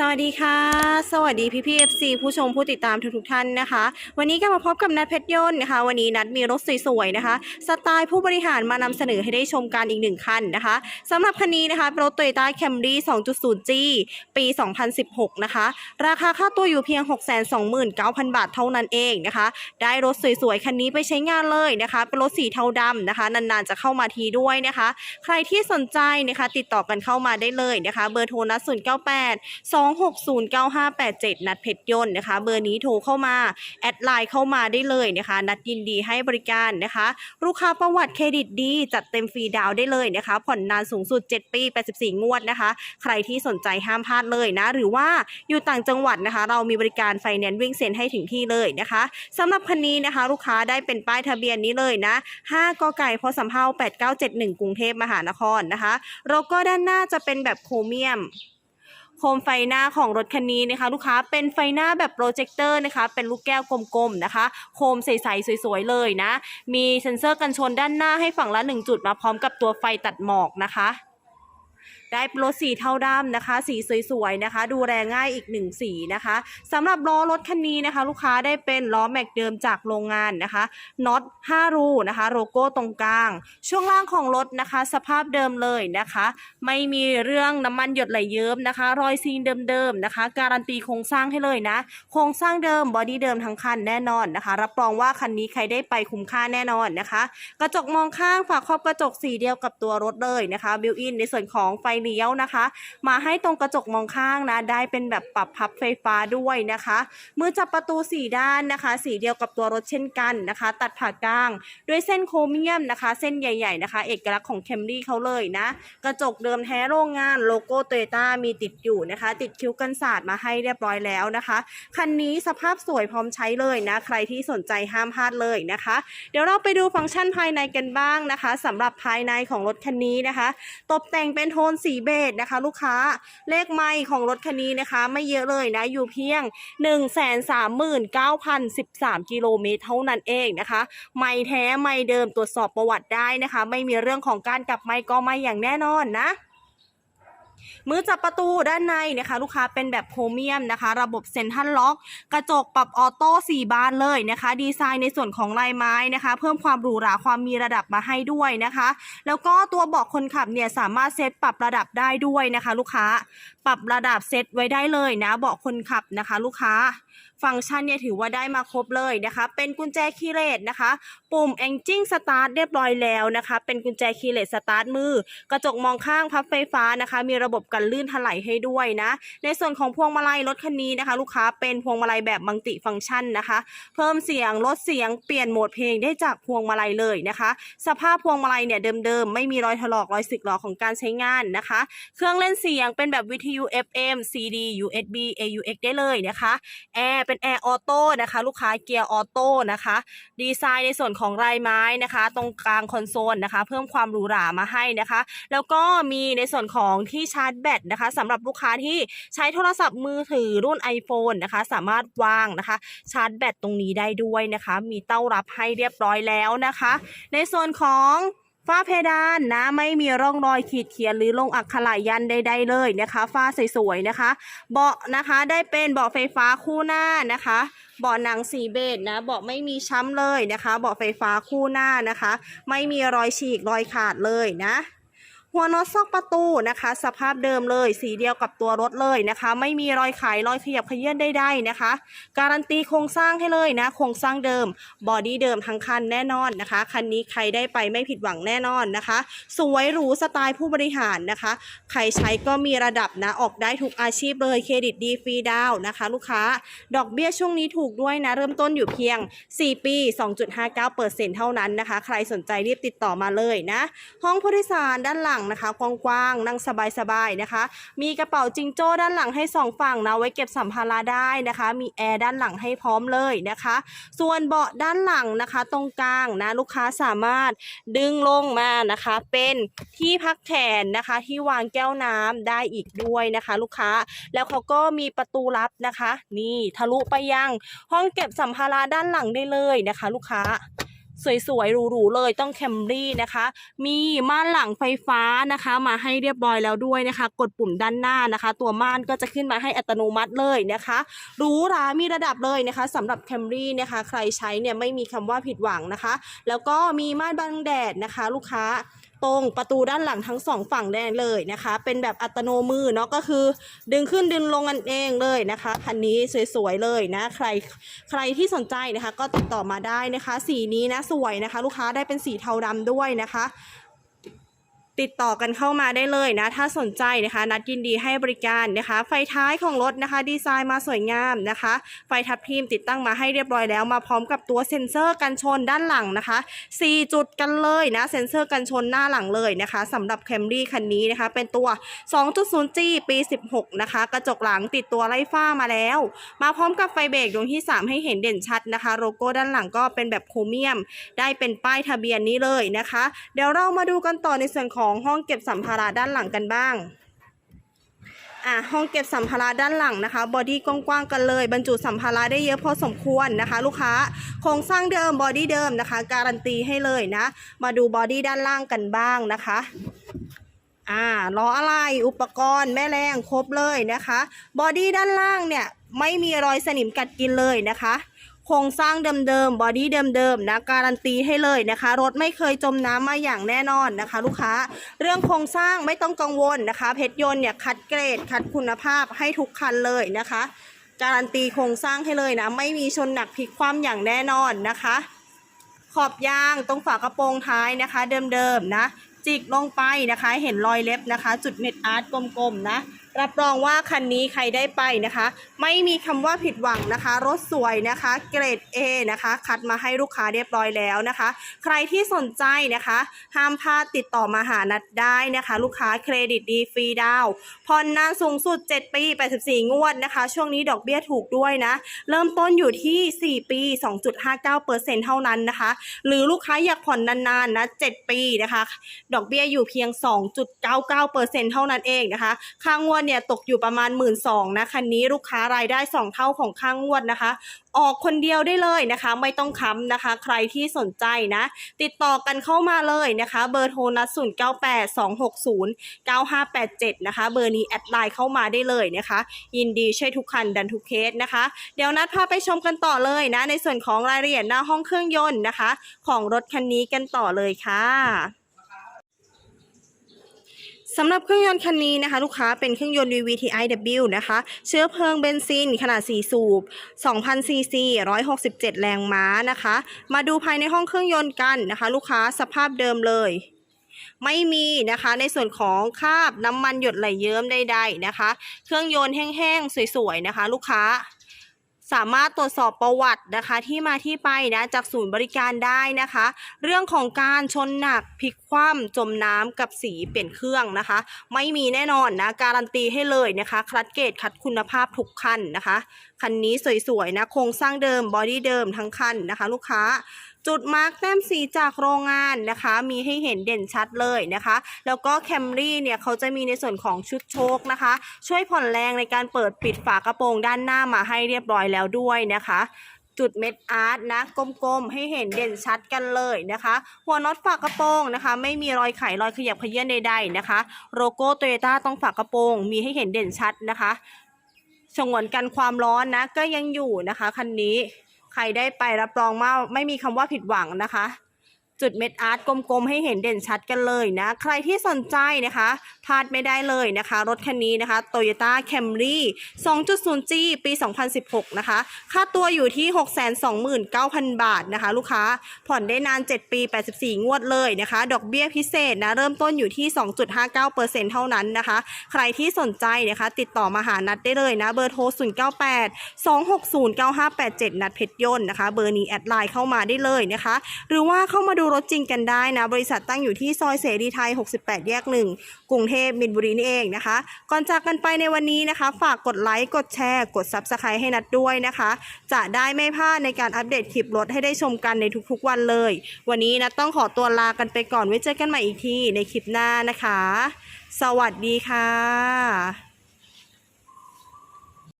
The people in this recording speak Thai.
สวัสดีค่ะ สวัสดีพี่พีเอฟซีผู้ชมผู้ติดตามทุกทุกท่านนะคะ วันนี้ก็มาพบกับนัดเพชรยนต์นะคะ วันนี้นัดมีรถสวยๆนะคะ สไตล์ผู้บริหารมานำเสนอให้ได้ชมกันอีกหนึ่งคันนะคะสำหรับคันนี้นะคะเป็นรถ Toyota Camry 2.0G ปี 2016 นะคะ ราคาค่าตัวอยู่เพียง 629,000 บาทเท่านั้นเองนะคะ ได้รถสวยๆคันนี้ไปใช้งานเลยนะคะ เป็นรถสีเทาดำนะคะ นานๆจะเข้ามาทีด้วยนะคะ ใครที่สนใจนะคะติดต่อกันเข้ามาได้เลยนะคะ เบอร์โทรนัด0982 2609587 นัดเพชรยนต์นะคะ เบอร์นี้โทรเข้ามา แอดไลน์เข้ามาได้เลยนะคะ นัดยินดีให้บริการนะคะ ลูกค้าประวัติเครดิตดี จัดเต็มฟรีดาวได้เลยนะคะ ผ่อนนานสูงสุด 7 ปี 84 งวดนะคะ ใครที่สนใจห้ามพลาดเลยนะ หรือว่าอยู่ต่างจังหวัดนะคะ เรามีบริการไฟแนนซ์วิ่งเซ็นให้ถึงที่เลยนะคะสำหรับคันนี้นะคะ ลูกค้าได้เป็นป้ายทะเบียนนี้เลยนะ 5กไก่พอสำเภา8971 กรุงเทพมหานครนะคะโลโก้ด้านหน้าจะเป็นแบบโครเมียม โคมไฟหน้าของรถคันนี้นะคะ ลูกค้าเป็นไฟหน้าแบบโปรเจคเตอร์นะคะ เป็นลูกแก้วกลมๆนะคะ โคมใสๆสวยๆเลยนะ มีเซ็นเซอร์กันชนด้านหน้าให้ฝั่งละ 1 จุดมาพร้อมกับตัวไฟตัดหมอกนะคะ ได้รถสีเทาดำนะคะ สีสวยๆนะคะ ดูแลง่ายอีกหนึ่งสีนะคะสำหรับล้อรถคันนี้นะคะ ลูกค้าได้เป็นล้อแม็กเดิมจากโรงงานนะคะน็อต5รูนะคะ โลโก้ตรงกลาง ช่วงล่างของรถนะคะ สภาพเดิมเลยนะคะ ไม่มีเรื่องน้ำมันหยดไหลเยิ้มนะคะ รอยซีนเดิมๆนะคะ การันตีโครงสร้างให้เลยนะ โครงสร้างเดิมบอดี้เดิมทั้งคันแน่นอนนะคะ รับรองว่าคันนี้ใครได้ไปคุ้มค่าแน่นอนนะคะ กระจกมองข้างฝาครอบกระจกสีเดียวกับตัวรถเลยนะคะบิวอินในส่วนของไฟเลี้ยวนะคะ มาให้ตรงกระจกมองข้างนะ ได้เป็นแบบปรับพับไฟฟ้าด้วยนะคะมือจับประตูสีด้านนะคะ สีเดียวกับตัวรถเช่นกันนะคะ ตัดผ่ากลางด้วยเส้นโครเมียมนะคะ เส้นใหญ่ ๆนะคะ เอกลักษณ์ของเคมรี่เขาเลยนะ กระจกเดิมแท้โรงงานโลโก้โตโยต้ามีติดอยู่นะคะ ติดคิ้วกันศาสตร์มาให้เรียบร้อยแล้วนะคะคันนี้สภาพสวยพร้อมใช้เลยนะ ใครที่สนใจห้ามพลาดเลยนะคะ เดี๋ยวเราไปดูฟังก์ชันภายในกันบ้างนะคะสำหรับภายในของรถคันนี้นะคะ ตกแต่งเป็นโทนสีีเบจนะคะ ลูกค้าเลขไม่ของรถคันนี้นะคะ ไม่เยอะเลยนะอยู่เพียง 139,013 กิโลเมตรเท่านั้นเองนะคะ ไม่แท้ไม่เดิมตรวจสอบประวัติได้นะคะ ไม่มีเรื่องของการกลับไม่ก็ไม่อย่างแน่นอนนะ มือจับประตูด้านในนะคะ ลูกค้าเป็นแบบโพรเมียมนะคะ ระบบเซ็นทรัลล็อก กระจกปรับออโต้4บานเลยนะคะ ดีไซน์ในส่วนของลายไม้นะคะ เพิ่มความหรูหราความมีระดับมาให้ด้วยนะคะ แล้วก็ตัวเบาะคนขับเนี่ยสามารถเซตปรับระดับได้ด้วยนะคะ ลูกค้า ปรับระดับเซตไว้ได้เลยนะเบาะคนขับนะคะ ลูกค้า ฟังก์ชันเนี่ยถือว่าได้มาครบเลยนะคะ เป็นกุญแจคีย์เลสนะคะ ปุ่ม Engine Start เรียบร้อยแล้วนะคะ เป็นกุญแจคีย์เลสสตาร์ทมือ กระจกมองข้างพับไฟฟ้านะคะ มีระบบกันลื่นถลายให้ด้วยนะ ในส่วนของพวงมาลัยรถคันนี้นะคะ ลูกค้าเป็นพวงมาลัยแบบมัลติฟังก์ชันนะคะ เพิ่มเสียงลดเสียงเปลี่ยนโหมดเพลงได้จากพวงมาลัยเลยนะคะ สภาพพวงมาลัยเนี่ยเดิมๆไม่มีรอยถลอกรอยสึกหรอของการใช้งานนะคะ เครื่องเล่นเสียงเป็นแบบวิทยุ FM CD USB AUX ได้เลยนะคะแอร์เป็นแอร์ออโต้นะคะลูกค้าเกียร์ออโต้นะคะ ดีไซน์ในส่วนของลายไม้นะคะ ตรงกลางคอนโซลนะคะ เพิ่มความหรูหรามาให้นะคะ แล้วก็มีในส่วนของที่ชาร์จแบตนะคะสำหรับลูกค้าที่ใช้โทรศัพท์มือถือรุ่น iPhone นะคะ สามารถวางนะคะ ชาร์จแบตตรงนี้ได้ด้วยนะคะ มีเต้ารับให้เรียบร้อยแล้วนะคะ ในส่วนของ ฝ้าเพดานนะไม่มีร่องรอยขีดเขียนหรือลงอักขระยันใดๆเลยนะคะฝ้าสวยๆนะคะ เบาะนะคะได้เป็นเบาะไฟฟ้าคู่หน้านะคะเบาะหนังสีเบจนะเบาะไม่มีช้ำเลยนะคะเบาะไฟฟ้าคู่หน้านะคะ ไม่มีรอยฉีกรอยขาดเลยนะ หัวน็อตซอกประตูนะคะ สภาพเดิมเลย สีเดียวกับตัวรถเลยนะคะ ไม่มีรอยขายรอยขยับขยื่นใดๆนะคะ การันตีโครงสร้างให้เลยนะ โครงสร้างเดิม บอดี้เดิมทั้งคันแน่นอนนะคะ คันนี้ใครได้ไปไม่ผิดหวังแน่นอนนะคะ สวยหรูสไตล์ผู้บริหารนะคะ ใครใช้ก็มีระดับนะ ออกได้ทุกอาชีพเลยเครดิตดีฟรีดาวน์นะคะ ลูกค้า ดอกเบี้ยช่วงนี้ถูกด้วยนะ เริ่มต้นอยู่เพียง 4 ปี 2.59%เท่านั้นนะคะ ใครสนใจรีบติดต่อมาเลยนะ ห้องผู้โดยสารด้านหลังนะคะกว้างๆนั่งสบายๆนะคะ มีกระเป๋าจิงโจ้ด้านหลังให้สองฝั่งนะไว้เก็บสัมภาระได้นะคะ มีแอร์ด้านหลังให้พร้อมเลยนะคะ ส่วนเบาะด้านหลังนะคะ ตรงกลางนะลูกค้าสามารถดึงลงมานะคะ เป็นที่พักแขนนะคะ ที่วางแก้วน้ำได้อีกด้วยนะคะ ลูกค้าแล้วเขาก็มีประตูลับนะคะ นี่ทะลุไปยังห้องเก็บสัมภาระด้านหลังได้เลยนะคะ ลูกค้า สวยๆหรูๆเลยต้องแคมรี่นะคะ มีม่านหลังไฟฟ้านะคะ มาให้เรียบร้อยแล้วด้วยนะคะ กดปุ่มด้านหน้านะคะ ตัวม่านก็จะขึ้นมาให้อัตโนมัติเลยนะคะหรูหรามีระดับเลยนะคะสำหรับแคมรี่นะคะ ใครใช้เนี่ยไม่มีคำว่าผิดหวังนะคะ แล้วก็มีม่านบังแดดนะคะ ลูกค้า ตรงประตูด้านหลังทั้งสองฝั่งได้เลยนะคะ เป็นแบบอัตโนมือเนาะก็คือ ดึงขึ้นดึงลงกันเองเลยนะคะคันนี้สวยๆเลยนะใครใครที่สนใจนะคะ ก็ติดต่อมาได้นะคะ สีนี้นะสวยนะคะ ลูกค้าได้เป็นสีเทาดำด้วยนะคะ ติดต่อกันเข้ามาได้เลยนะ ถ้าสนใจนะคะ นัดยินดีให้บริการนะคะ ไฟท้ายของรถนะคะ ดีไซน์มาสวยงามนะคะ ไฟทับทิมติดตั้งมาให้เรียบร้อยแล้ว มาพร้อมกับตัวเซ็นเซอร์กันชนด้านหลังนะคะ 4 จุดกันเลยนะ เซ็นเซอร์กันชนหน้าหลังเลยนะคะสำหรับ Camry คันนี้นะคะ เป็นตัว 2.0G ปี 16 นะคะ กระจกหลังติดตัวไล่ฟ้ามาแล้ว มาพร้อมกับไฟเบรกดวงที่ 3 ให้เห็นเด่นชัดนะคะ โลโก้ด้านหลังก็เป็นแบบโครเมียม ได้เป็นป้ายทะเบียนนี้เลยนะคะ เดี๋ยวเรามาดูกันต่อในส่วนของของห้องเก็บสัมภาระด้านหลังกันบ้างอะห้องเก็บสัมภาระด้านหลังนะคะบอดี้กว้างๆกันเลย บรรจุสัมภาระได้เยอะพอสมควรนะคะ ลูกค้าโครงสร้างเดิมบอดี้เดิมนะคะ การันตีให้เลยนะ มาดูบอดี้ด้านล่างกันบ้างนะคะอ่าล้ออะไรอุปกรณ์แม่แรงครบเลยนะคะบอดี้ด้านล่างเนี่ยไม่มีรอยสนิมกัดกินเลยนะคะ โครงสร้างเดิมๆบอดี้เดิมๆนะการันตีให้เลยนะคะ รถไม่เคยจมน้ำมาอย่างแน่นอนนะคะ ลูกค้าเรื่องโครงสร้างไม่ต้องกังวลนะคะเพชรยนต์เนี่ยคัดเกรดคัดคุณภาพให้ทุกคันเลยนะคะ การันตีโครงสร้างให้เลยนะ ไม่มีชนหนักพลิกคว่ำอย่างแน่นอนนะคะ ขอบยางตรงฝากระโปรงท้ายนะคะ เดิมๆนะจิกลงไปนะคะ เห็นรอยเล็บนะคะ จุดเม็ดอาร์ตกลมๆนะ รับรองว่าคันนี้ใครได้ไปนะคะ ไม่มีคำว่าผิดหวังนะคะ รถสวยนะคะ เกรด A นะคะ คัดมาให้ลูกค้าเรียบร้อยแล้วนะคะ ใครที่สนใจนะคะ ห้ามพลาดติดต่อมาหานัดได้นะคะ ลูกค้าเครดิตดีฟรีดาวน์ผ่อนนานสูงสุด 7 ปี 84 งวดนะคะ ช่วงนี้ดอกเบี้ยถูกด้วยนะ เริ่มต้นอยู่ที่ 4 ปี 2.59%เท่านั้นนะคะ หรือลูกค้าอยากผ่อนนานๆนะ 7 ปีนะคะ ดอกเบี้ยอยู่เพียง 2.99%เท่านั้นเองนะคะค่างวดเนี่ยตกอยู่ประมาณ 1 2ื่นนะคันนี้ลูกค้ารายได้ 2 เท่าของค่างวดนะคะ ออกคนเดียวได้เลยนะคะ ไม่ต้องค้ำนะคะ ใครที่สนใจนะ ติดต่อกันเข้ามาเลยนะคะ เบอร์โทรนัด0 9 8 2 6 0 9 5 8 7นะคะ เบอร์นี้แอดไลน์เข้ามาได้เลยนะคะ ยินดีช่วยทุกคันดันทุกเคสนะคะ เดี๋ยวนัดพาไปชมกันต่อเลยนะ ในส่วนของรายละเอียดหน้าห้องเครื่องยนต์นะคะ ของรถคันนี้กันต่อเลยค่ะ สำหรับเครื่องยนต์คันนี้นะคะ ลูกค้าเป็นเครื่องยนต์ VVTiW นะคะ เชื้อเพลิงเบนซิน ขนาด 4 สูบ2,000 ซีซี 167 แรงม้านะคะ มาดูภายในห้องเครื่องยนต์กันนะคะ ลูกค้าสภาพเดิมเลย ไม่มีนะคะในส่วนของคราบน้ำมันหยดไหลเยิ้มใดๆนะคะ เครื่องยนต์แห้งๆ สวยๆ นะคะ ลูกค้า สามารถตรวจสอบประวัตินะคะ ที่มาที่ไปนะจากศูนย์บริการได้นะคะ เรื่องของการชนหนักพลิกคว่ำจมน้ำกับสีเปลี่ยนเครื่องนะคะ ไม่มีแน่นอนนะการันตีให้เลยนะคะคัดเกรดคัดคุณภาพทุกคันนะคะคันนี้สวยๆนะโครงสร้างเดิมบอดี้เดิมทั้งคันนะคะ ลูกค้าจุดมาร์กแต้มสีจากโรงงานนะคะ มีให้เห็นเด่นชัดเลยนะคะ แล้วก็แคมรี่เนี่ยเขาจะมีในส่วนของชุดโชคนะคะ ช่วยผ่อนแรงในการเปิดปิดฝากระโปรงด้านหน้ามาให้เรียบร้อยแล้วด้วยนะคะจุดเม็ดอาร์ตนะกลมๆ ให้เห็นเด่นชัดกันเลยนะคะ หัวน็อตฝากระโปรงนะคะ ไม่มีรอยไขรอยขยับขยื่นใดๆนะคะ โลโก้โตโยต้าต้องฝากระโปรง มีให้เห็นเด่นชัดนะคะฉงวนกันความร้อนนะก็ยังอยู่นะคะคันนี้ ใครได้ไปรับรองว่าไม่มีคำว่าผิดหวังนะคะ จุดเม็ดอาร์ตกลมๆ ให้เห็นเด่นชัดกันเลยนะ ใครที่สนใจนะคะพลาดไม่ได้เลยนะคะ รถคันนี้นะคะ Toyota Camry 2.0G ปี 2016 นะคะ ค่าตัวอยู่ที่ 629,000 บาทนะคะ ลูกค้าผ่อนได้นาน 7 ปี 84 งวดเลยนะคะ ดอกเบี้ยพิเศษนะ เริ่มต้นอยู่ที่ 2.59%เท่านั้นนะคะ ใครที่สนใจนะคะ ติดต่อมาหานัดได้เลยนะ เบอร์โทร 098 260 9587 นัดเพชรยนต์นะคะ เบอร์นี้แอดไลน์เข้ามาได้เลยนะคะ หรือว่าเข้ามาดูรถจริงกันได้นะ บริษัทตั้งอยู่ที่ซอยเสรีไทย 68 แยก 1 กรุงเทพมินบุรีนี่เองนะคะ ก่อนจากกันไปในวันนี้นะคะ ฝากกดไลค์ กดแชร์ กด Subscribe ให้นัดด้วยนะคะ จะได้ไม่พลาดในการอัปเดตคลิปรถให้ได้ชมกันในทุกๆวันเลย วันนี้นัดต้องขอตัวลากันไปก่อนไว้เจอกันใหม่อีกทีในคลิปหน้านะคะ สวัสดีค่ะ